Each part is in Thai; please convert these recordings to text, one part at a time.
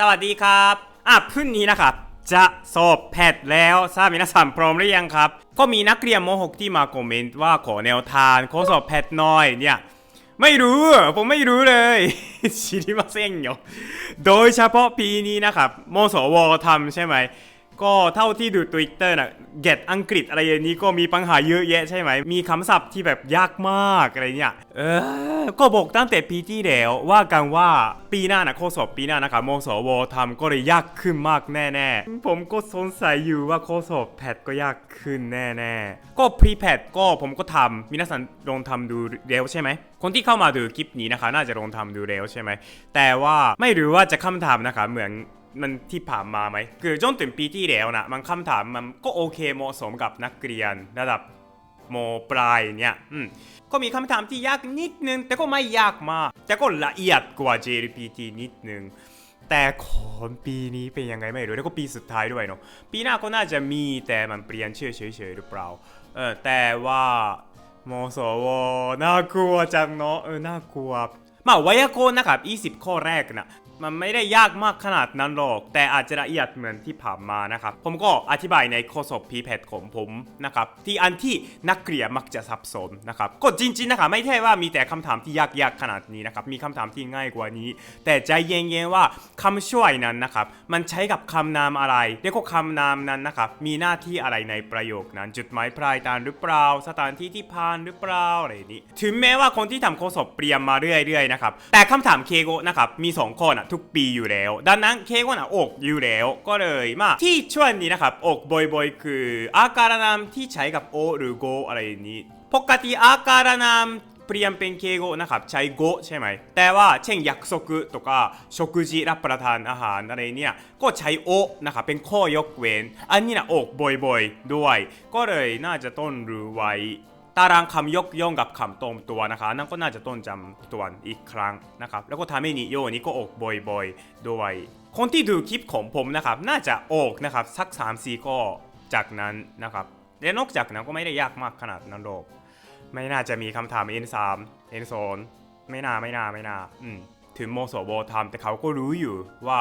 สวัสดีครับอะพรุ่งนี้นะครับ จะสอบแพทแล้วทราบมีนักสันพร้อมหรือยังครับ ก็มีนักเรียนม .6 ที่มาคอมเมนต์ว่าขอแนวทางขอสอบแพทน้อยเนี่ย ไม่รู้ผมไม่รู้เลยชิริมาเซ็งโยโดยเฉพาะปีนี้นะครับมสวทำใช่ไหม ก็เท่าที่ดู Twitter นะเก็ตอังกฤษอะไรอย่างนี้ก็มีปัญหาเยอะแยะใช่ไหม มีคำศัพท์ที่แบบยากมากอะไรเนี่ย เออ ก็บอกตั้งแต่ปีที่แล้วว่ากันว่าปีหน้านะข้อสอบปีหน้านะครับมสวทำก็เลยยากขึ้นมากแน่ๆ ผมก็สงสัยอยู่ว่าข้อสอบแพทก็ยากขึ้นแน่ๆ ก็พรีแพทก็ผมก็ทำมินาสันลองทำดูแล้วใช่ไหม คนที่เข้ามาดูคลิปนี้นะคะ น่าจะลองทำดูแล้วใช่ไหม แต่ว่าไม่รู้ว่าจะคำถามนะคะเหมือน มันที่ผ่านมาไหม คือจนถึงปีที่แล้วนะมันคำถามมันก็โอเคเหมาะสมกับนักเรียนระดับมปลายเนี่ยอืมก็มีคำถามที่ยากนิดนึง แต่ก็ไม่ยากมาก แต่ก็ละเอียดกว่า JLPT นิดนึง แต่ของปีนี้เป็นยังไงไม่รู้ แล้วก็ปีสุดท้ายด้วยเนาะ ปีหน้าก็น่าจะมีแต่มันเปลี่ยนชื่อเฉยๆหรือเปล่า เออ แต่ว่ามสวน่ากลัวจังเนาะ เออ น่ากลัว มาไวยากรณ์นะครับ 20 ข้อแรกนะ มันไม่ได้ยากมากขนาดนั้นหรอก แต่อาจจะละเอียดเหมือนที่ผ่านมานะครับ ผมก็อธิบายในข้อสอบพีแพดของผมนะครับ ที่อันที่นักเรียนมักจะสับสนนะครับ ก็จริงๆนะครับไม่ใช่ว่ามีแต่คำถามที่ยากๆขนาดนี้นะครับ มีคำถามที่ง่ายกว่านี้ แต่ใจเย็นๆว่าคำช่วยนั้นนะครับ มันใช้กับคำนามอะไรแล้วก็คำนามนั้นนะครับ มีหน้าที่อะไรในประโยคนั้น จุดหมายปลายทางหรือเปล่า สถานที่ที่ผ่านหรือเปล่าอะไรนี้ ถึงแม้ว่าคนที่ทำข้อสอบเปลี่ยนมาเรื่อยๆนะครับ แต่คำถามเคโกะนะครับ มี 2 ข้อนะทุกปีอยู่แล้ว ดังนั้นเค้กはาอกอยู่แล้ว ก็เลยมาที่ช่วงนี้นะครับอกบ่อยๆคืออาการนามที่ใช้กับโอหรือโกอะไรนี้ปกติอาการนามเปลี่ยนเป็นเคโกนะครับใช้โกใช่ไหม แต่ว่าเช่นยักษ์ซกุตกะชกรับประทานอาหารอะไรเนี่ย ก็ใช้โอนะครับเป็นข้อยกเว้น อันนี้นะอกบ่อยๆด้วย ก็เลยน่าจะต้นรู้ไว้ ตารางคำยกย่องกับคำตรงตัวนะคะ นั่นก็น่าจะต้นจำตัวอีกครั้งนะครับ แล้วก็ทำให้นิโยนี้ก็อกบ่อยๆด้วย คนที่ดูคลิปของผมนะครับ น่าจะอกนะครับสัก3 4ข้อจากนั้นนะครับและนอกจากนั้นก็ไม่ได้ยากมากขนาดนั้นหรอกไม่น่าจะมีคำถาม N3 N0 ไม่น่าไม่น่าไม่น่า อืมถึงโมโสโบทำแต่เขาก็รู้อยู่ว่า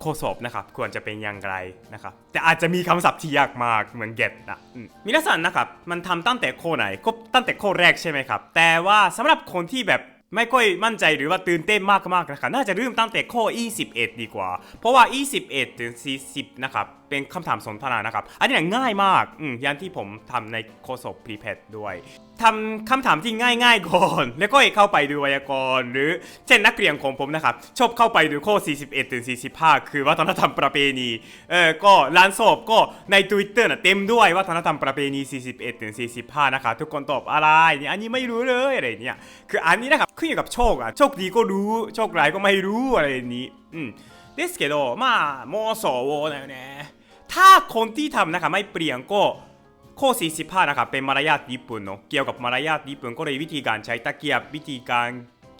โคสอบนะครับควรจะเป็นอย่างไรนะครับแต่อาจจะมีคำศัพท์ที่ยากมากเหมือน get นะมมินาสันนะครับมันทำตั้งแต่โคไหนก็ตั้งแต่โคแรกใช่ไหมครับ แต่ว่าสำหรับคนที่แบบไม่ค่อยมั่นใจหรือว่าตื่นเต้นมากๆนะครับน่าจะเริ่มตั้งแต่ข้อ 21 ดีกว่า เพราะว่า 21 ถึง 40 นะครับ เป็นคำถามสนทนานะครับ อันนี้ง่ายมาก อืมอย่างที่ผมทำในโคสอบพรีเพดด้วยทำคำถามที่ง่ายๆก่อน แล้วก็เข้าไปดูไวยากรณ์ หรือเช่นนักเรียนของผมนะครับ ชอบเข้าไปดูข้อ 41 ถึง 45 คือวัฒนธรรมประเพณี เออ ก็ร้านสอบก็ใน Twitter นะเต็มด้วยวัฒนธรรมประเพณี 41 ถึง 45 นะครับทุกคนตอบอะไรเนี่ยอันนี้ไม่รู้เลยอะไรเนี่ย คืออันนี้นะครับขึ้นอยู่กับโชคอะโชคดีก็รู้ โชคร้ายก็ไม่รู้อะไรอย่างนี้ อืมですけどまあ妄想だよね ถ้าคนที่ทำนะครับไม่เปลี่ยนก็ข้อ45นะครับเป็นมารยาทญี่ปุ่นเนาะเกี่ยวกับมารยาทญี่ปุ่นก็เลยวิธีการใช้ตะเกียบวิธีการ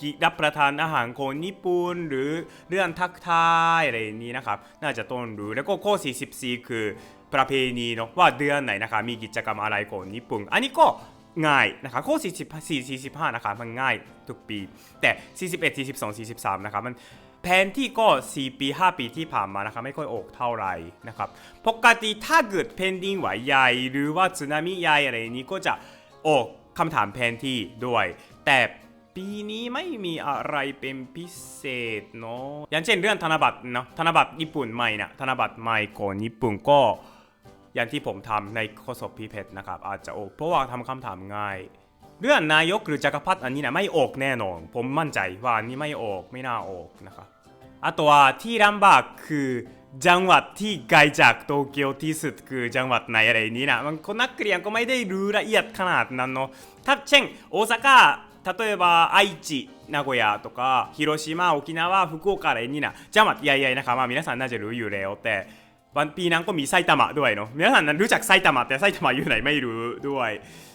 กิรับประทานอาหารของญี่ปุ่นหรือเรื่องทักทายอะไรนี้นะครับ น่าจะต้องรู้แล้วก็ข้อ 44 คือประเพณีเนาะว่าเดือนไหนนะครับมีกิจกรรมอะไรของญี่ปุ่น อันนี้ก็ง่ายนะครับข้อ44 45นะครับมันง่ายทุกปี แต่ 41 42 43นะครับมัน แผนที่ก็ 4 ปี 5 ปีที่ผ่านมานะครับไม่ค่อยออกเท่าไหร่นะครับปกติถ้าเกิดแผ่นดินไหวใหญ่หรือว่าสึนามิใหญ่อะไรนี้ก็จะออกคำถามแผนที่ด้วย แต่ปีนี้ไม่มีอะไรเป็นพิเศษเนาะอย่างเช่นเรื่องธนบัตรเนาะธนบัตรญี่ปุ่นใหม่นะธนบัตรใหม่ของญี่ปุ่นก็อย่างที่ผมทำในข้อสอบพีเพนะครับอาจจะออกเพราะว่าทำคำถามง่าย เรื่องนายกหรือจักรพรรดิอันนี้นะไม่ออกแน่นอน ผมมั่นใจว่าอันนี้ไม่ออกไม่น่าออกนะครับあとはที่ลำบากคือจังหวัดที่ไกลจากโตเกียวที่สุดคือจังหวัดไหนอะไรนี้นะมันคนนักเรียนก็ไม่ได้รู้ละเอียดขนาดนั้นเนาะถ้าเช่นโอซาก้า例えば愛知名古屋とか広島沖縄福岡อะไรนี่นะจังหวัดใหญ่ๆนะครับまあ皆さんน่าจะรู้อยู่แล้วแต่วันปีนั้นก็มีไซตามะด้วยเนาะ皆さんรู้จักไซตามะแต่ไซตามะอยู่ไหนไม่รู้ด้วย อืม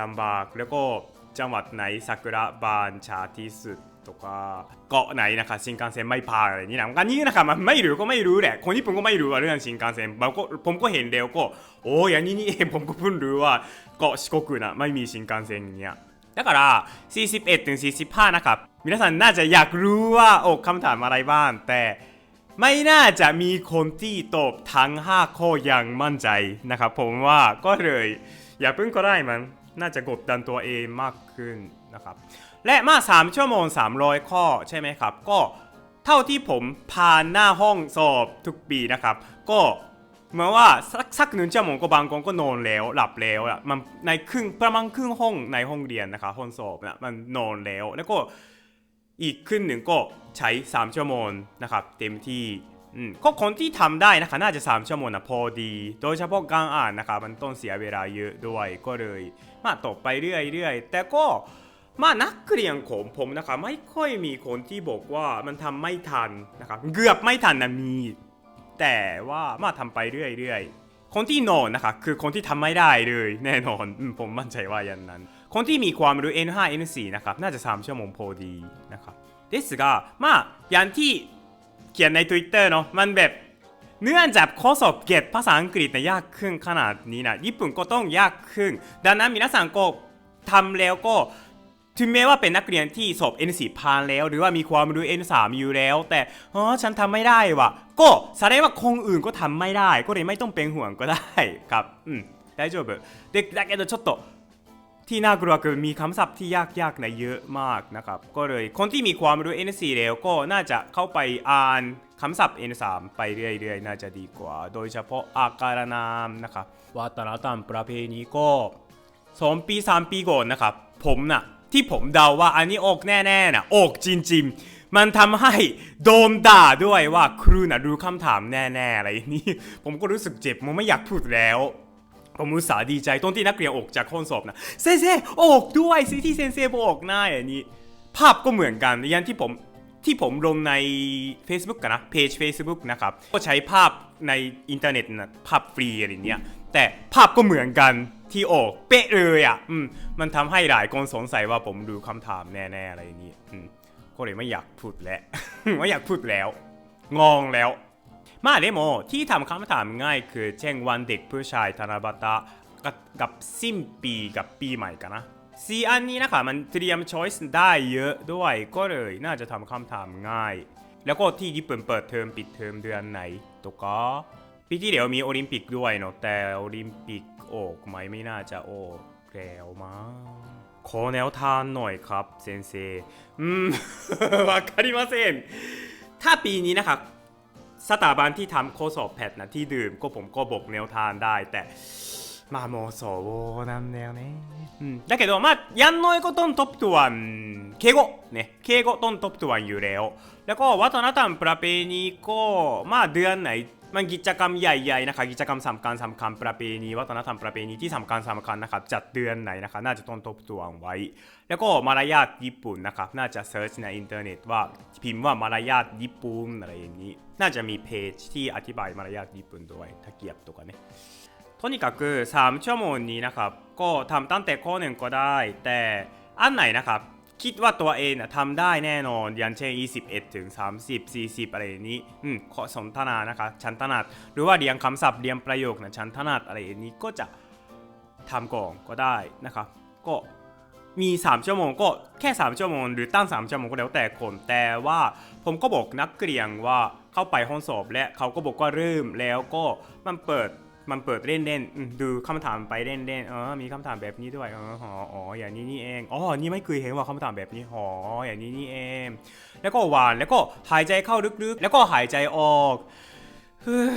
ลำบากแล้วก็จังหวัดไหนซากุระบานชาที่สุดとかเกาะไหนนะคะ新幹線ไม่ผ่านอะไรนี่นะอันนี้นะคะมันไม่รู้ก็ไม่รู้แหละคนญี่ปุ่นก็ไม่รู้ว่าเรื่อง新幹線บางก็ผมก็เห็นแล้วก็โอ้อย่างนี้นี่เองผมก็เพิ่งรู้ว่าเกาะ四国นะไม่มี新幹線เนี่ยだから41ถึง45นะครับ皆さんน่าจะอยากรู้ว่าโอ้คำถามอะไรบ้างแต่ ไม่น่าจะมีคนที่ตอบทั้ง 5 ข้ออย่างมั่นใจนะครับ ผมว่าก็เลย อย่าเพิ่งก็ได้มัน น่าจะกดดันตัวเองมากขึ้นนะครับ และมา 3 ชั่วโมง 300 ข้อใช่ไหมครับ ก็เท่าที่ผมผ่านหน้าห้องสอบทุกปีนะครับ ก็เหมือนว่าสักสักหนึ่งชั่วโมงก็บางคนก็นอนแล้วหลับแล้วอะมันในครึ่งประมาณครึ่งห้องในห้องเรียนนะครับห้องสอบนะมันนอนแล้วแล้วก็อีกครึ่งหนึ่งก็ใช้ 3 ชั่วโมงนะครับ เต็มที่ ก็คนที่ทำได้นะคะน่าจะ 3 ชั่วโมงนะพอดี โดยเฉพาะการอ่านนะครับมันต้องเสียเวลาเยอะด้วยก็เลย มาตกไปเรื่อยๆ แต่ก็มานักเรียนของผมนะครับไม่ค่อยมีคนที่บอกว่ามันทำไม่ทันนะครับเกือบไม่ทันนะมี แต่ว่ามาทำไปเรื่อยๆ คนที่นอนนะครับคือคนที่ทำไม่ได้เลยแน่นอนอืมผมมั่นใจว่าอย่างนั้น คนที่มีความรู้ N5 N4 นะครับน่าจะ 3 ชั่วโมงพอดีนะครับですがまあอย่างที่ เขียนใน Twitter เนาะมันแบบ เนื่องจากข้อสอบเก็บภาษาอังกฤษนะยากขึ้นขนาดนี้นะญี่ปุ่นก็ต้องยากขึ้น ดังนั้น皆さんก็ทำแล้วก็ถึงแม้ว่าเป็นนักเรียนที่สอบ N4 ผ่านแล้ว หรือว่ามีความรู้ N3 อยู่แล้ว แต่อ๋อฉันทำไม่ได้ว่ะ ก็แสดงว่าคนอื่นก็ทำไม่ได้ ก็เลยไม่ต้องเป็นห่วงก็ได้ครับอืม大丈夫でだけどちょっと ที่น่ากลัวคือมีคำศัพท์ที่ยากๆนะเยอะมากนะครับ ก็เลยคนที่มีความรู้ N4 แล้วก็น่าจะเข้าไปอ่านคำศัพท์ N3 ไปเรื่อยๆ น่าจะดีกว่า โดยเฉพาะอาการนามนะครับวัฒนธรรมประเพณีก็สองปีสามปีก่อนนะครับ ผมน่ะที่ผมเดาว่าอันนี้ออกแน่ๆนะออกจริงๆ มันทำให้โดนด่าด้วยว่าครูน่ะรู้คำถามแน่ๆอะไรนี้ผมก็รู้สึกเจ็บผมไม่อยากพูดแล้ว ผมอุตส่าห์ดีใจตอนที่นักเรียนอกจากห้องสอบนะเซเซอกด้วยสิที่เซนเซบอกอกหน้าอย่างนี้ ภาพก็เหมือนกันยันที่ผมที่ผมลงใน Facebook กันนะเพจ Facebook นะครับ ก็ใช้ภาพในอินเทอร์เน็ตนะภาพฟรีอะไรเนี้ยแต่ภาพก็เหมือนกันที่ออกเป๊ะเลยอะอืมมันทำให้หลายคนสงสัยว่าผมดูคำถามแน่ๆอะไรอย่างนี้อืมก็เลยไม่อยากพูดแล้ว ไม่อยากพูดแล้ว งองแล้ว まあでもที่ทำคำถามง่ายคือเช่นวันเด็กผู้ชายธนบัตรกับกับสิ้นปีกับปีใหม่กันนะสี่อันนี้นะคะมันเตรียมช้อยส์ได้เยอะด้วยก็เลยน่าจะทำคำถามง่าย แล้วก็ที่ญี่ปุ่นเปิดเทอมปิดเทอมเดือนไหนとかปีที่เดี๋ยวมีโอลิมปิกด้วยเนาะแต่โอลิมปิกออกไหมไม่น่าจะออกแล้วมั้งขอแนวทางหน่อยครับเซนเซอืม わかりませんถ้าปีนี้นะครับ สถาบันที่ทำข้อสอบแพทนะที่ดื่มก็ผมก็บอกแนวทางได้แต่まあもうそうなんだよねうんだけどまあやんのいことんトップとはうん敬語ね敬語ต้นトップとはอยู่แล้ว แล้วก็วัฒนธรรมประเพณีก็มาเดือนไหน มันกิจกรรมใหญ่ๆนะคะกิจกรรมสำคัญสำคัญประเพณีวัฒนธรรมประเพณีที่สำคัญสำคัญนะครับจัดเดือนไหนนะคะน่าจะต้องทบทวนไว้ แล้วก็มารยาทญี่ปุ่นนะครับน่าจะเซิร์ชในอินเทอร์เน็ตว่าพิมพ์ว่ามารยาทญี่ปุ่นอะไรอย่างนี้ น่าจะมีเพจที่อธิบายมารยาทญี่ปุ่นด้วยถ้าเกียบとかねとにかく3ชั่วโมงนี้นะครับก็ทำตั้งแต่ข้อหนึ่งก็ได้ แต่อันไหนนะครับ คิดว่าตัวเองนะทำได้แน่นอนอย่างเช่น 21 ถึง 30 40 อะไรอย่างนี้ อืมข้อสนทนานะคะ ชั้นถนัด หรือว่าเรียงคำศัพท์เรียงประโยคนะชั้นถนัดอะไรนี้ก็จะทำก่อนก็ได้นะครับ ก็มี 3 ชั่วโมงก็แค่ 3 ชั่วโมง หรือตั้ง 3 ชั่วโมงก็แล้วแต่คนแต่ว่าผมก็บอกนักเรียนว่าเข้าไปห้องสอบและเขาก็บอกว่าเริ่มแล้วก็มันเปิด มันเปิดเล่นเล่นๆอืมดูคำถามไปเล่นเล่นๆเออมีคำถามแบบนี้ด้วยอ๋ออ๋ออ๋ออย่างนี้นี่เองอ๋อนี่ไม่เคยเห็นว่าคำถามแบบนี้อ๋ออย่างนี้นี่เอง แล้วก็หวานแล้วก็หายใจเข้าลึกๆ แล้วก็หายใจออกเฮ้ย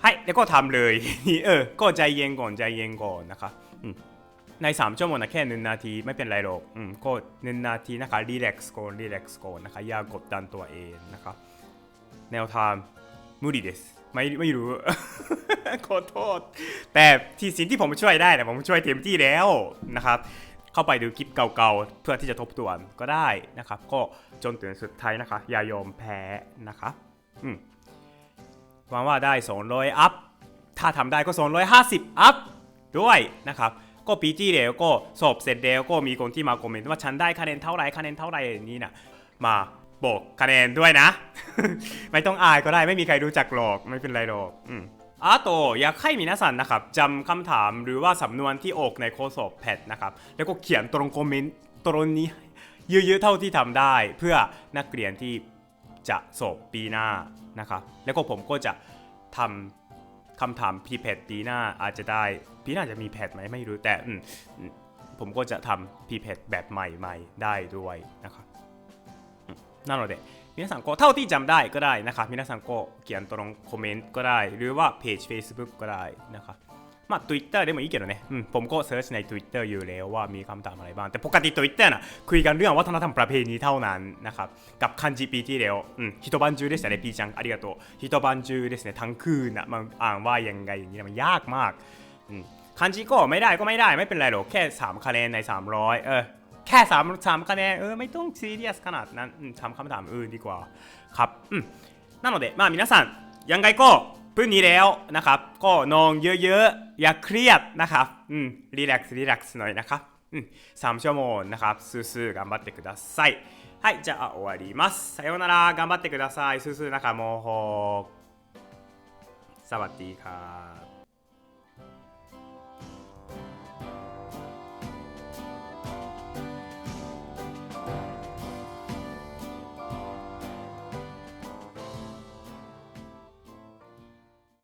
ให้แล้วก็ทำเลย เออ ก็ใจเย็นก่อนใจเย็นก่อนนะคะอืมใน 3 ชั่วโมงนะแค่หนึ่งนาทีไม่เป็นไรหรอกอืมก็หนึ่งนาทีนะคะรีแลกซ์ก่อนรีแลกซ์ก่อนนะคะอย่ากดดันตัวเองนะคะแนวทาง無理です ไม่ไม่รู้ ขอโทษ แต่ที่สิ่งที่ผมช่วยได้เนี่ยผมช่วยเต็มที่แล้วนะครับ เข้าไปดูคลิปเก่าๆ เพื่อที่จะทบทวนก็ได้นะครับ ก็จนถึงสุดท้ายนะคะ อย่ายอมแพ้นะคะอืมหวังว่าได้ 200 อัพ ถ้าทำได้ก็ 250 อัพ ด้วยนะครับก็ปีที่แล้วก็สอบเสร็จแล้วก็มีคนที่มาคอมเมนต์ว่าฉันได้คะแนนเท่าไรคะแนนเท่าไรอย่างนี้นะมา บกคะแนนด้วยนะ ไม่ต้องอายก็ได้ไม่มีใครรู้จักหรอกไม่เป็นไรหรอกอืมあとอยากให้มีนัสันนะครับจำคำถามหรือว่าสำนวนที่ออกในข้อสอบแพทนะครับ แล้วก็เขียนตรงคอมเมนต์ตรงนี้เยอะๆเท่าที่ทำได้ เพื่อนักเรียนที่จะสอบปีหน้านะครับ แล้วก็ผมก็จะทำคำถามพีเพดปีหน้าอาจจะได้ปีหน้าจะมีแพดไหมไม่รู้แต่ผมก็จะทำพีเพดแบบใหม่ๆได้ด้วยนะครับ なので皆さんこうเท่าที่จำได้ก็ได้นะครับ皆さんก็เขียนตรงคอมเมนต์ก็ได้ หรือว่าเพจ Facebook ก็ได้นะครับ まあ Twitter でもいいけどね、うん、ผมก็เซิร์ชใน Twitter อยู่แล้วว่ามีคำถามอะไรบ้าง แต่ปกติ Twitter น่ะคุยกันเรื่องวัฒนธรรมประเพณีเท่านั้นนะครับ กับคันจิปีที่แล้วอืม一晩中でしたね、ピーちゃんありがとう。一晩中ですね、ทั้งคืนน่ะมันอ่านว่ายังไงอย่างนี้นะมันยากมากอืมคันจิก็ไม่ได้ก็ไม่ได้ไม่เป็นไรหรอกแค่ 3 คะแนนใน 300 เออ แค่3 3คะแนนเออไม่ต้องซีเรียสขนาดนั้นอืมทำคำถามอื่นดีกว่าครับอืม なのでまあ皆さんยังไงก็พรุ่งนี้แล้วนะครับ ก็นอนเยอะๆ อย่าเครียดนะครับอืมรีแลกซ์รีแลกซ์หน่อยนะครับอืมสามชั่วโมงนะครับสู้ๆ頑張ってくださいはいじゃあ終わりますさようなら頑張ってくださいสู้ๆนะครับโมโหสวัสดีครับ